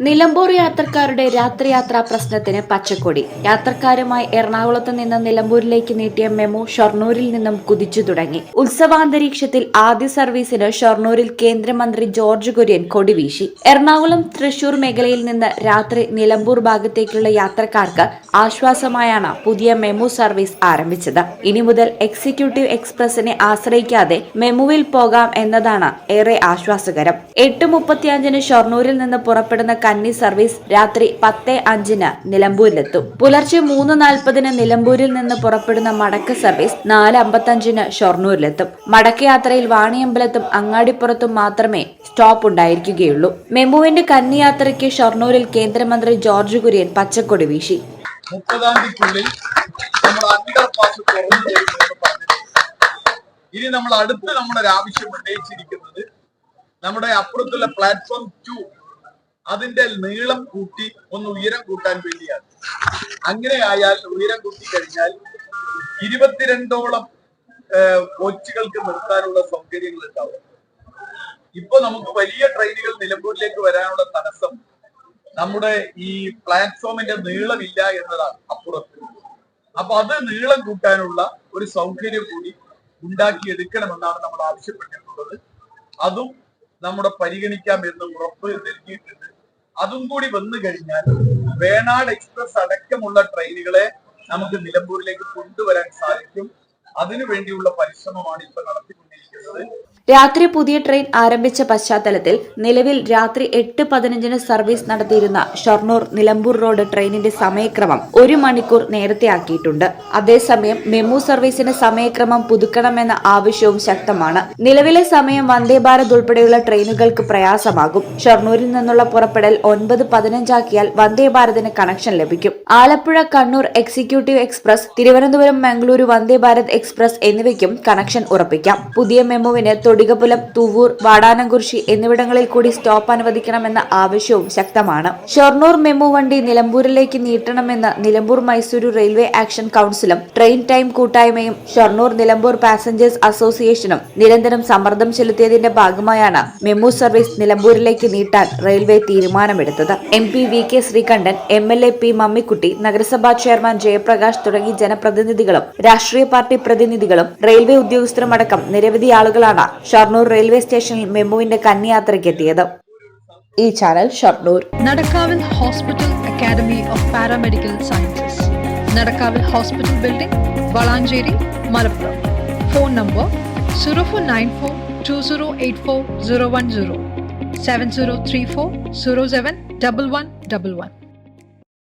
നിലമ്പൂർ യാത്രക്കാരുടെ രാത്രിയാത്രാ പ്രശ്നത്തിന് പച്ചക്കൊടി. യാത്രക്കാരുമായി എറണാകുളത്ത് നിന്ന് നിലമ്പൂരിലേക്ക് നീട്ടിയ മെമു ഷൊർണൂരിൽ നിന്നും കുതിച്ചു തുടങ്ങി. ഉത്സവാന്തരീക്ഷത്തിൽ ആദ്യ സർവീസിന് ഷൊർണൂരിൽ കേന്ദ്രമന്ത്രി ജോർജ് കുര്യൻ കൊടിവീശി എറണാകുളം തൃശൂർ മേഖലയിൽ നിന്ന് രാത്രി നിലമ്പൂർ ഭാഗത്തേക്കുള്ള യാത്രക്കാർക്ക് ആശ്വാസമായാണ് പുതിയ മെമു സർവീസ് ആരംഭിച്ചത്. ഇനി മുതൽ എക്സിക്യൂട്ടീവ് എക്സ്പ്രസിനെ ആശ്രയിക്കാതെ മെമുവിൽ പോകാം എന്നതാണ് ഏറെ ആശ്വാസകരം. എട്ട് മുപ്പത്തിയഞ്ചിന് ഷൊർണൂരിൽ നിന്ന് പുറപ്പെടുന്ന കന്നി സർവീസ് രാത്രി പത്ത് അഞ്ചിന് നിലമ്പൂരിലെത്തും. പുലർച്ചെ മൂന്ന് നാൽപ്പതിന് നിലമ്പൂരിൽ നിന്ന് പുറപ്പെടുന്ന മടക്ക സർവീസ് നാല് അമ്പത്തഞ്ചിന് ഷൊർണൂരിലെത്തും. മടക്കയാത്രയിൽ വാണിയമ്പലത്തും അങ്ങാടിപ്പുറത്തും മാത്രമേ സ്റ്റോപ്പ് ഉണ്ടായിരിക്കുകയുള്ളൂ. മെമുവിന്റെ കന്നി യാത്രയ്ക്ക് ഷൊർണൂരിൽ കേന്ദ്രമന്ത്രി ജോർജ് കുര്യൻ പച്ചക്കൊടി വീശി. അണ്ടർ പാസ് ഇനി നമ്മൾ അടുത്ത് നമ്മുടെ ആവശ്യം ഉന്നയിച്ചിരിക്കുന്നത് നമ്മുടെ അപ്പുറത്തുള്ള പ്ലാറ്റ്ഫോം ടു അതിന്റെ നീളം കൂട്ടി ഒന്ന് ഉയരം കൂട്ടാൻ വേണ്ടിയാണ്. അങ്ങനെ ആയാൽ ഉയരം കൂട്ടി കഴിഞ്ഞാൽ ഇരുപത്തിരണ്ടോളം കോച്ചുകൾക്ക് നിർത്താനുള്ള സൗകര്യങ്ങൾ ഉണ്ടാവും. ഇപ്പൊ നമുക്ക് വലിയ ട്രെയിനുകൾ നിലമ്പൂരിലേക്ക് വരാനുള്ള തടസ്സം നമ്മുടെ ഈ പ്ലാറ്റ്ഫോമിന്റെ നീളമില്ല എന്നതാണ് അപ്പുറത്ത്. അപ്പൊ അത് നീളം കൂട്ടാനുള്ള ഒരു സൗകര്യം കൂടി ഉണ്ടാക്കിയെടുക്കണമെന്നാണ് നമ്മൾ ആവശ്യപ്പെട്ടിട്ടുള്ളത്. അതും നമ്മുടെ പരിഗണിക്കാം എന്ന് ഉറപ്പ് നൽകിയിട്ടുണ്ട്. അതും കൂടി വന്നു കഴിഞ്ഞാൽ വേണാട് എക്സ്പ്രസ് അടക്കമുള്ള ട്രെയിനുകളെ നമുക്ക് നിലമ്പൂരിലേക്ക് കൊണ്ടുവരാൻ സാധിക്കും. അതിനുവേണ്ടിയുള്ള പരിശ്രമമാണ് ഇപ്പൊ നടത്തിക്കൊണ്ടിരിക്കുന്നത്. രാത്രി പുതിയ ട്രെയിൻ ആരംഭിച്ച പശ്ചാത്തലത്തിൽ നിലവിൽ രാത്രി എട്ട് പതിനഞ്ചിന് സർവീസ് നടത്തിയിരുന്ന ഷൊർണൂർ നിലമ്പൂർ റോഡ് ട്രെയിനിന്റെ സമയക്രമം ഒരു മണിക്കൂർ നേരത്തെ ആക്കിയിട്ടുണ്ട്. അതേസമയം മെമു സർവീസിന്റെ സമയക്രമം പുതുക്കണമെന്ന ആവശ്യവും ശക്തമാണ്. നിലവിലെ സമയം വന്ദേ ഭാരത് ഉൾപ്പെടെയുള്ള ട്രെയിനുകൾക്ക് പ്രയാസമാകും. ഷൊർണൂരിൽ നിന്നുള്ള പുറപ്പെടൽ ഒൻപത് പതിനഞ്ചാക്കിയാൽ വന്ദേ ഭാരതിന് കണക്ഷൻ ലഭിക്കും. Alappuzha Kannur executive express Thiruvananthapuram Mangaluru Vande Bharat express എന്നിവയ്ക്കും കണക്ഷൻ ഉറപ്പിക്കാം. പുതിയ മെമുവിന് തൊടികപുലം തുവൂർ വാടാനംകുറിശി എന്നിവിടങ്ങളിൽ കൂടി സ്റ്റോപ്പ് അനുവദിക്കണമെന്ന ആവശ്യവും ശക്തമാണ്. ഷൊർണൂർ മെമു വണ്ടി നിലമ്പൂരിലേക്ക് നീട്ടണമെന്ന് നിലമ്പൂർ മൈസൂരു റെയിൽവേ ആക്ഷൻ കൌൺസിലും ട്രെയിൻ ടൈം കൂട്ടായ്മയും ഷൊർണൂർ നിലമ്പൂർ പാസഞ്ചേഴ്സ് അസോസിയേഷനും നിരന്തരം സമ്മർദ്ദം ചെലുത്തിയതിന്റെ ഭാഗമായാണ് മെമു സർവീസ് നിലമ്പൂരിലേക്ക് നീട്ടാൻ റെയിൽവേ തീരുമാനമെടുത്തത്. M P V K Sreekandan M L A P Mammikutty നഗരസഭാ ചെയർമാൻ ജയപ്രകാശ് തുടങ്ങി ജനപ്രതിനിധികളും രാഷ്ട്രീയ പാർട്ടി പ്രതിനിധികളും റെയിൽവേ ഉദ്യോഗസ്ഥരുമടക്കം നിരവധി ആളുകളാണ് ഷൊർണൂർ റെയിൽവേ സ്റ്റേഷനിൽ മെമുവിന്റെ കന്യാത്രയ്ക്ക് എത്തിയത് ഈ channel Shoranur Nadakavil Hospital Academy of Paramedical Sciences. Nadakavil Hospital Building, Valanjeri, Malappuram. Phone number 0494 2084 010 7034 07 1111.